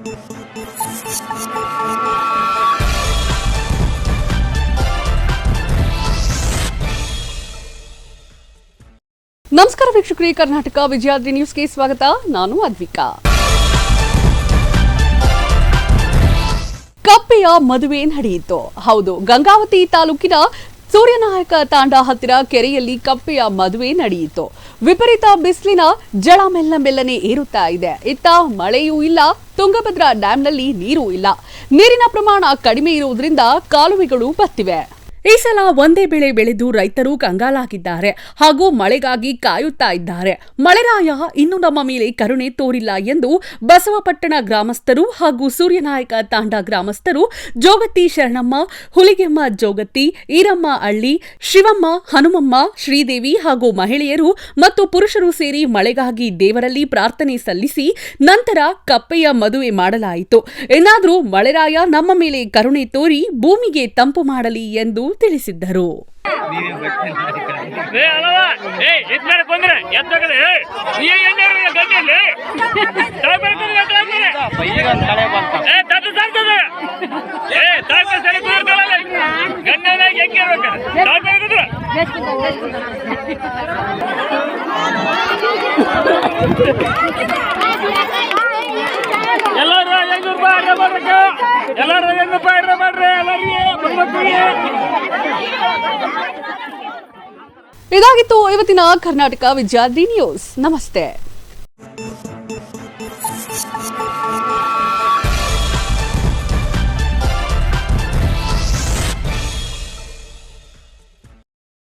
ನಮಸ್ಕಾರ ವೀಕ್ಷಕರಿಗೆ ಕರ್ನಾಟಕ ವಿಜಯಾದ್ರಿ ನ್ಯೂಸ್ಗೆ ಸ್ವಾಗತ. ನಾನು ಅದ್ವಿಕಾ. ಕಪ್ಪೆಯ ಮದುವೆ ನಡೆಯಿತು. ಹೌದು, ಗಂಗಾವತಿ ತಾಲೂಕಿನ ಸೂರ್ಯನಾಯಕ ತಾಂಡ ಹತ್ತಿರ ಕೆರೆಯಲ್ಲಿ ಕಪ್ಪೆಯ ಮದುವೆ ನಡೆಯಿತು. ವಿಪರೀತ ಬಿಸಿಲಿನ ಜಳ ಮೆಲ್ಲ ಮೆಲ್ಲನೆ ಏರುತ್ತಾ ಇದೆ. ಇತ್ತ ಮಳೆಯೂ ಇಲ್ಲ ತುಂಗಭದ್ರಾ ಡ್ಯಾಂನಲ್ಲಿ ನೀರು ಇಲ್ಲ. ನೀರಿನ ಪ್ರಮಾಣ ಕಡಿಮೆ ಇರುವುದರಿಂದ ಕಾಲುವೆಗಳು ಬತ್ತಿವೆ. ಈ ಸಲ ಒಂದೇ ಬೆಳೆ ಬೆಳೆದು ರೈತರು ಕಂಗಾಲಾಗಿದ್ದಾರೆ ಹಾಗೂ ಮಳೆಗಾಗಿ ಕಾಯುತ್ತಾ ಇದ್ದಾರೆ. ಮಳೆರಾಯ ಇನ್ನು ನಮ್ಮ ಮೇಲೆ ಕರುಣೆ ತೋರಿಲ್ಲ ಎಂದು ಬಸವಪಟ್ಟಣ ಗ್ರಾಮಸ್ಥರು ಹಾಗೂ ಸೂರ್ಯನಾಯಕ ತಾಂಡ ಗ್ರಾಮಸ್ಥರು ಜೋಗತಿ ಶರಣಮ್ಮ, ಹುಲಿಗೆಮ್ಮ ಜೋಗತಿ, ಈರಮ್ಮ ಅಳ್ಳಿ ಶಿವಮ್ಮ, ಹನುಮಮ್ಮ, ಶ್ರೀದೇವಿ ಹಾಗೂ ಮಹಿಳೆಯರು ಮತ್ತು ಪುರುಷರು ಸೇರಿ ಮಳೆಗಾಗಿ ದೇವರಲ್ಲಿ ಪ್ರಾರ್ಥನೆ ಸಲ್ಲಿಸಿ ನಂತರ ಕಪ್ಪೆಯ ಮದುವೆ ಮಾಡಲಾಯಿತು. ಏನಾದರೂ ಮಳೆರಾಯ ನಮ್ಮ ಮೇಲೆ ಕರುಣೆ ತೋರಿ ಭೂಮಿಗೆ ತಂಪು ಮಾಡಲಿ ಎಂದು ತಿಳಿಸಿದ್ದರು. ಏ ಅಲ್ಲವ ಏ ಎಲ್ಲರೂ ಮೇಲೆ ಬಂದ್ರೆ ಇದಾಗಿತ್ತು ಇವತ್ತಿನ ಕರ್ನಾಟಕ ವಿದ್ಯಾರ್ಥಿ ನ್ಯೂಸ್ ನಮಸ್ತೆ.